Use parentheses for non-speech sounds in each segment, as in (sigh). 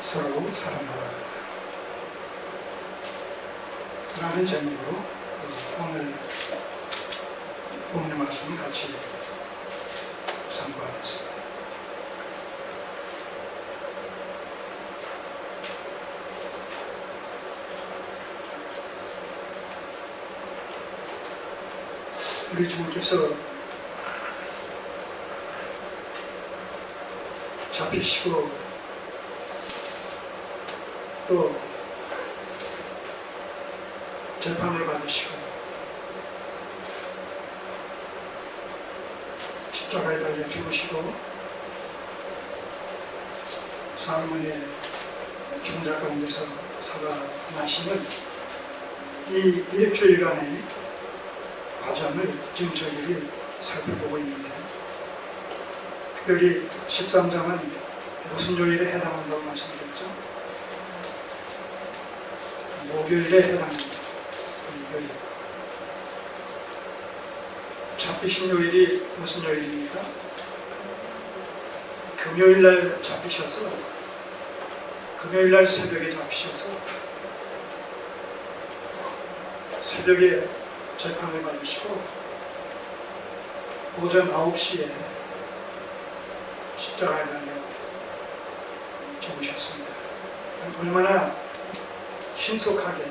서로 사랑하라. 라는 제목으로 오늘 본문 말씀 같이 참고하겠습니다. 우리 주님께서 잡히시고 또 재판을 받으시고 십자가에 달려 죽으시고 사망의 중자 가운데서 살아나시는 이 일주일간의 과정을 지금 저희들이 살펴보고 있는데 특별히 13장은 무슨 요일에 해당한다고 말씀드렸죠? 목요일에 해당합니다. 이 요일. 잡히신 요일이 무슨 요일입니까? 금요일 날 잡히셔서 금요일 날 새벽에 잡히셔서 새벽에 재판을 받으시고 오전 9시에 십자가에 달려 죽으셨습니다. 얼마나 신속하게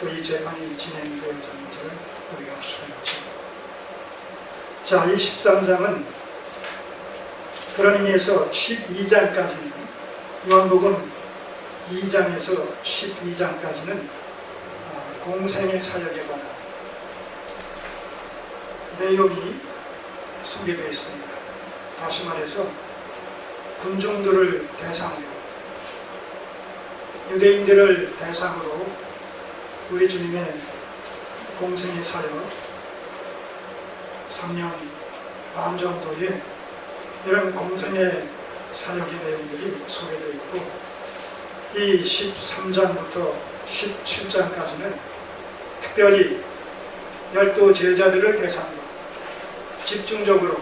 또이 재판이 진행되어졌는지를 우리가 알 수가 있죠. 자, 이 13장은 그런 의미에서 12장까지는 요한복음 2장에서 12장까지는 아, 공생의 사역에 관한 내용이 소개되어 있습니다. 다시 말해서 군중들을 대상으로 유대인들을 대상으로 우리 주님의 공생의 사역 3년 반 정도의 이런 공생의 사역의 내용들이 소개되어 있고 이 13장부터 17장까지는 특별히 열두 제자들을 대상으로 집중적으로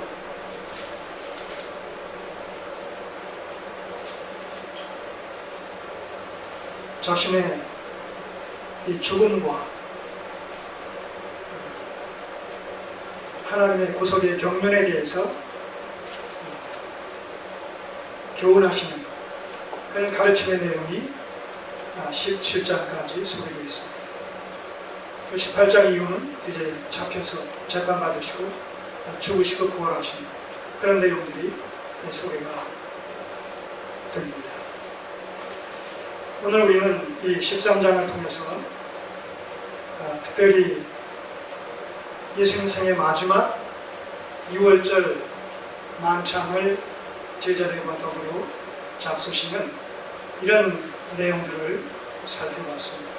자신의 이 죽음과 하나님의 구속의 경륜에 대해서 교훈하시는 그런 가르침의 내용이 17장까지 소개되어 있습니다. 그 18장 이후는 이제 잡혀서 재판받으시고 죽으시고 부활하시는 그런 내용들이 소개가 됩니다. 오늘 우리는 이 13장을 통해서 아, 특별히 예수님 생의 마지막 6월절 만찬을 제자들과 더불어 잡수시는 이런 내용들을 살펴봤습니다.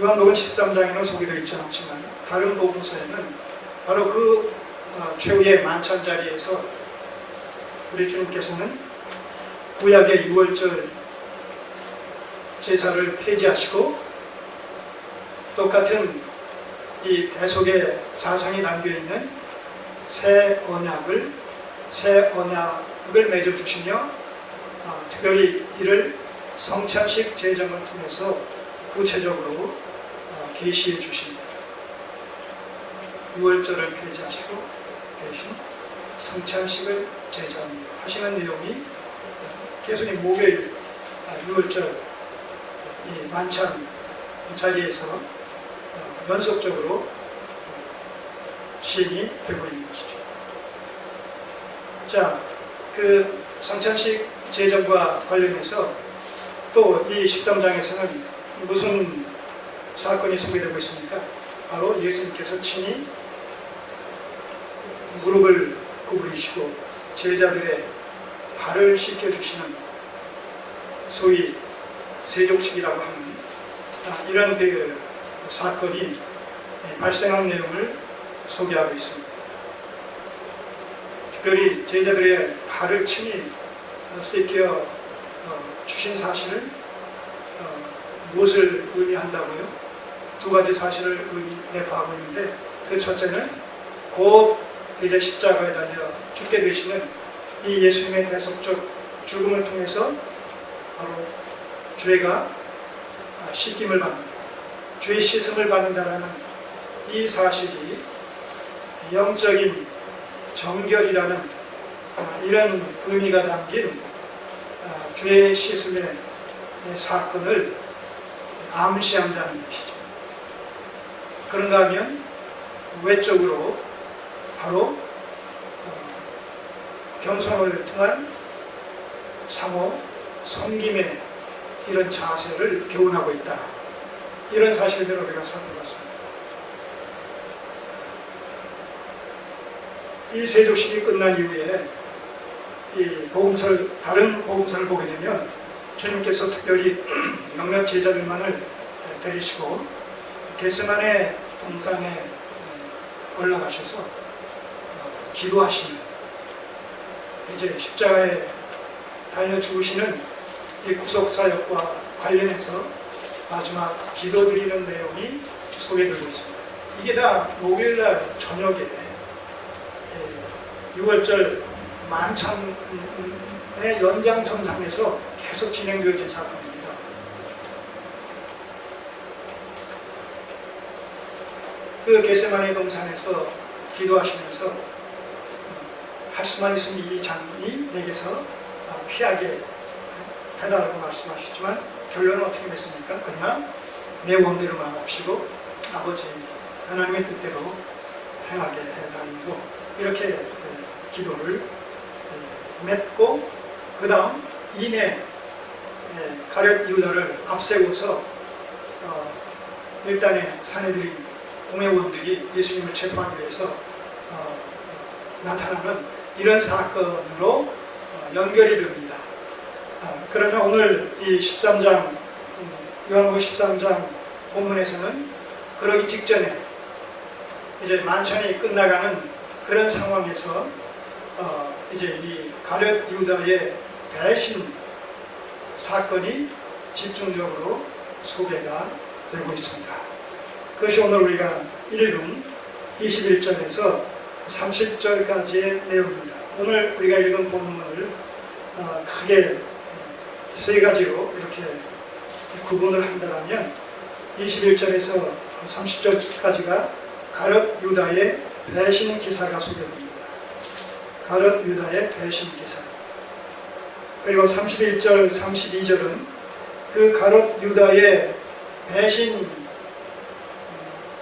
요한복음 13장에는 소개되어 있지 않지만 다른 복음서에는 바로 그 어, 최후의 만찬 자리에서 우리 주님께서는 구약의 6월절 제사를 폐지하시고 똑같은 이 대속의 사상이 담겨 있는 새 언약을 새 언약을 맺어 주시며 아, 특별히 이를 성찬식 제정을 통해서 구체적으로 어, 계시해 주십니다. 6월절을 폐지하시고 대신 성찬식을 제정하시는 내용이 예수님 목요일 6월절 이 만찬 자리에서 어, 연속적으로 시행이 되고 있는 것이죠. 자, 그 성찬식 제정과 관련해서 또 이 13장에서는 무슨 사건이 소개되고 있습니까? 바로 예수님께서 친히 무릎을 구부리시고 제자들의 발을 씻겨주시는 소위 세족식이라고 하는 아, 이런 그 사건이 발생한 내용을 소개하고 있습니다. 특별히 제자들의 발을 친히 씻겨 어, 주신 사실은 어, 무엇을 의미한다고요? 두 가지 사실을 내포하고 있는데 그 첫째는 곧 이제 십자가에 달려 죽게 되시는 이 예수님의 대속적 죽음을 통해서 바로 죄가 아, 씻김을 받는다. 죄 씻음을 받는다는 이 사실이 영적인 정결이라는 아, 이런 의미가 담긴 아, 죄 씻음의 사건을 암시한다는 것이죠. 그런가 하면 외적으로 바로 어, 겸손을 통한 상호 섬김의 이런 자세를 교훈하고 있다. 이런 사실들을 우리가 살펴봤습니다. 이 세조식이 끝난 이후에 이 복음서를 다른 복음서를 보게 되면 주님께서 특별히 (clears throat) 몇몇 제자들만을 데리시고 게스만의 동산에 올라가셔서 어, 기도하시는 이제 십자가에 달려 죽으시는 이 구속 사역과 관련해서 마지막 기도드리는 내용이 소개되고 있습니다. 이게 다 목요일 날 저녁에 예, 6월절 만찬의 연장선상에서 계속 진행되어진 사건입니다. 그 게세마네 동산에서 기도하시면서 어, 할 수만 있으면 이 장이 내게서 어, 피하게 해달라고 말씀하셨지만 결론은 어떻게 됐습니까? 그러나 내 원대로 마옵시고 아버지 하나님의 뜻대로 행하게 해달라고 이렇게 에, 기도를 에, 맺고 그 다음 이내 에, 가룟 이후다를 앞세워서 어, 일단의 사내들이 공회원들이 예수님을 체포하기 위해서 어, 어, 나타나는 이런 사건으로 어, 연결이 됩니다. 아, 그러나 오늘 이 13장 음, 요한복음 13장 본문에서는 그러기 직전에 이제 만찬이 끝나가는 그런 상황에서 어, 이제 이 가룟 이후다의 배신 사건이 집중적으로 소개가 되고 있습니다. 그것이 오늘 우리가 읽은 21절에서 30절까지의 내용입니다. 오늘 우리가 읽은 본문을 어, 크게 세 가지로 이렇게 구분을 한다면 21절에서 30절까지가 가롯 유다의 배신 기사가 소개됩니다. 가롯 유다의 배신 기사. 그리고 31절, 32절은 그 가롯 유다의 배신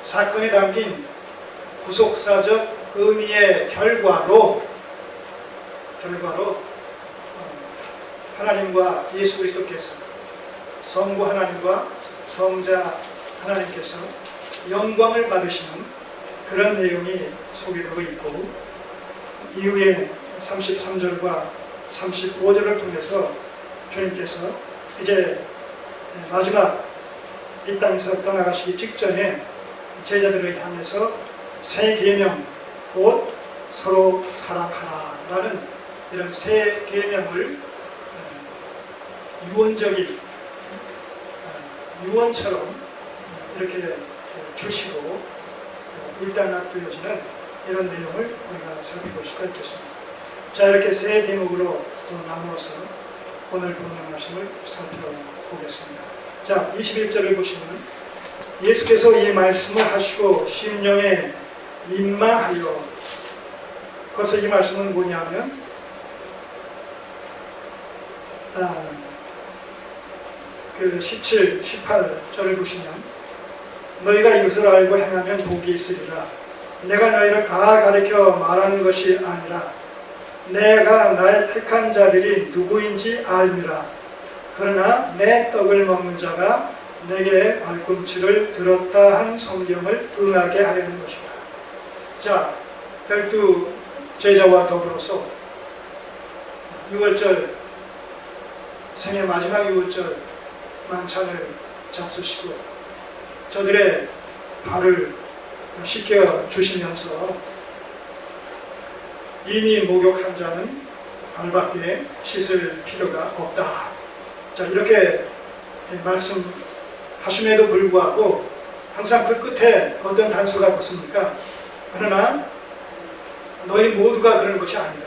사건에 담긴 구속사적 의미의 결과로 결과로 어, 하나님과 예수 그리스도께서 성부 하나님과 성자 하나님께서 영광을 받으시는 그런 내용이 소개되고 있고 이후에 33절과 35절을 통해서 주님께서 이제 마지막 이 땅에서 떠나가시기 직전에 제자들을 향해서 새 계명 곧 서로 사랑하라라는 이런 새 계명을 어, 유언적인 어, 유언처럼 이렇게 주시고 어, 일단락되어지는 이런 내용을 우리가 살펴볼 수가 있겠습니다. 자 이렇게 세 대목으로 또 나누어서 오늘 본문 말씀을 살펴보겠습니다. 자 21절을 보시면 예수께서 이 말씀을 하시고 심령에 민망하여 그래서 이 말씀은 뭐냐면 아, 그 17, 18절을 보시면 너희가 이것을 알고 행하면 복이 있으리라 내가 너희를 다 가르쳐 말하는 것이 아니라 내가 나의 택한 자들이 누구인지 알미라 그러나 내 떡을 먹는 자가 내게 발꿈치를 들었다 한 성경을 응하게 하려는 것이다. 자, 열두 제자와 더불어서 6월절 생애 마지막 6월절 만찬을 잡수시고 저들의 발을 씻겨 주시면서 이미 목욕한 자는 발밖에 씻을 필요가 없다. 자, 이렇게 말씀 하심에도 불구하고 항상 그 끝에 어떤 단서가 붙습니까? 그러나 너희 모두가 그런 것이 아니다.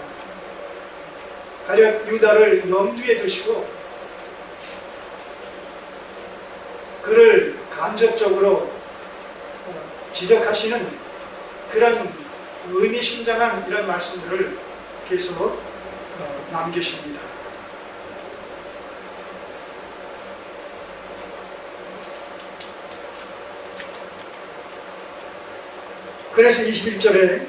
가령 유다를 염두에 두시고 그를 간접적으로 어, 지적하시는 그런 의미심장한 이런 말씀들을 계속 어, 남기십니다. 그래서 21절에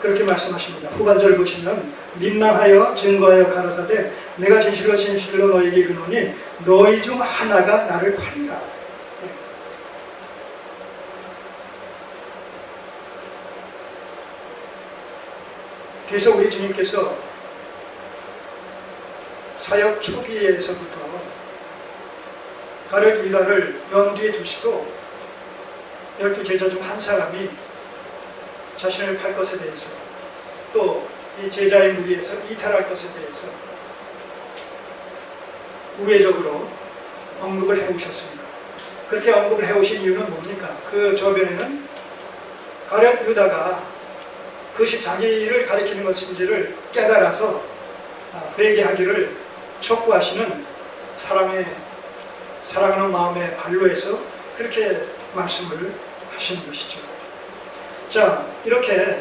그렇게 말씀하십니다. 후반절을 보시면 민망하여 증거하여 가라사대 내가 진실로 진실로 너에게 이르노니 너희 중 하나가 나를 팔리라. 그래서 우리 주님께서 사역 초기에서부터 가룟 유다를 염두에 두시고 열두 제자 중 한 사람이 자신을 팔 것에 대해서 또 이 제자의 무리에서 이탈할 것에 대해서 우회적으로 언급을 해오셨습니다. 그렇게 언급을 해오신 이유는 뭡니까? 그 저변에는 가룟 유다가 그것이 자기를 가리키는 것인지를 깨달아서 아, 회개하기를 촉구하시는 사랑의 사랑하는 마음의 발로에서 그렇게 말씀을 하시는 것이죠. 자, 이렇게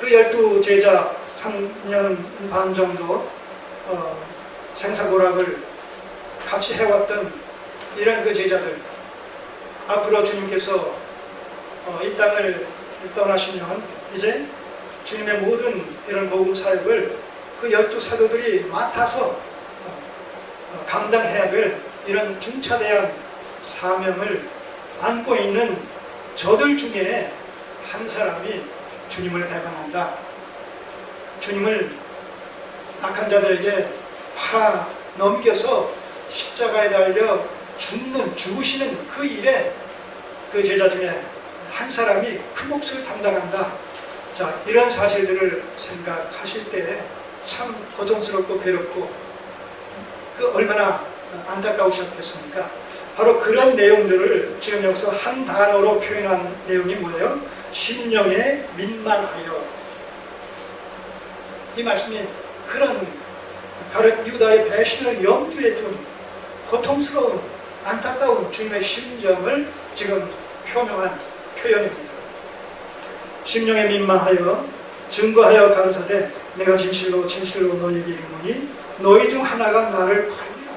그 열두 제자 3년 반 정도 어, 생사고락을 같이 해왔던 이런 그 제자들 앞으로 주님께서 어, 이 땅을 떠나시면 이제 주님의 모든 이런 복음 사역을 그 열두 사도들이 맡아서 어, 어, 감당해야 될 이런 중차대한 사명을 안고 있는 저들 중에 한 사람이 주님을 배반한다. 주님을 악한 자들에게 팔아 넘겨서 십자가에 달려 죽는 죽으시는 그 일에 그 제자 중에 한 사람이 큰 몫을 담당한다. 자 이런 사실들을 생각하실 때 참 고통스럽고 괴롭고 그 얼마나 안타까우셨겠습니까? 바로 그런 내용들을 지금 여기서 한 단어로 표현한 내용이 뭐예요? 심령에 민망하여 이 말씀이 그런 가룟 유다의 배신을 염두에 둔 고통스러운 안타까운 주님의 심정을 지금 표명한 표현입니다. 심령에 민망하여 증거하여 가로사대 내가 진실로 진실로 너희에게 이르노니 너희 중 하나가 나를 팔리라.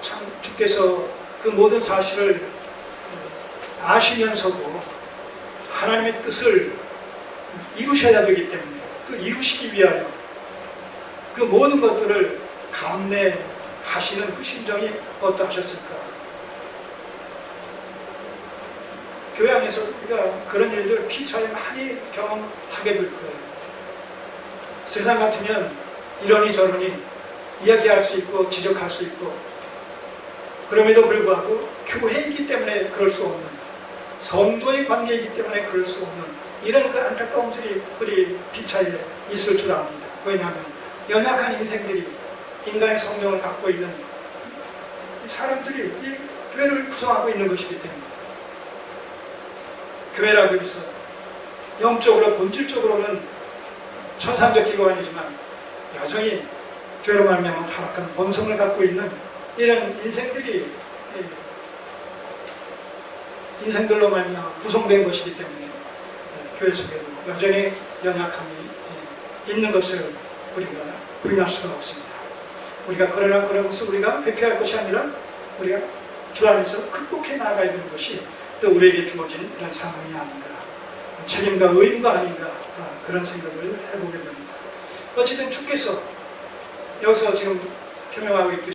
참 주께서 그 모든 사실을 아시면서도 하나님의 뜻을 이루셔야 되기 때문에 그 이루시기 위하여 그 모든 것들을 감내하시는 그 심정이 어떠하셨을까? 교회 안에서 우리가 그런 일들 피차에 많이 경험하게 될 거예요. 세상 같으면 이러니 저러니 이야기할 수 있고 지적할 수 있고 그럼에도 불구하고 교회이기 때문에 그럴 수 없는 성도의 관계이기 때문에 그럴 수 없는 이런 그 안타까움들이 우리 피차에 있을 줄 압니다. 왜냐하면 연약한 인생들이 인간의 성경을 갖고 있는 이 사람들이 이 교회를 구성하고 있는 것이기 때문에 교회라고 해서 영적으로 본질적으로는 천상적 기관이지만 여전히 죄로 말미암아 타락한 본성을 갖고 있는 이런 인생들이 예, 인생들로 말미암아 구성된 것이기 때문에 예, 교회 속에도 여전히 연약함이 예, 있는 것을 우리가 부인할 수가 없습니다. 우리가 그러나 그런 것을 우리가 회피할 것이 아니라 우리가 주 안에서 극복해 나가야 되는 것이 또 우리에게 주어진 이런 상황이 아닌가 책임과 의무가 아닌가 아, 그런 생각을 해보게 됩니다. 어쨌든 주께서 여기서 지금 표명하고 있듯이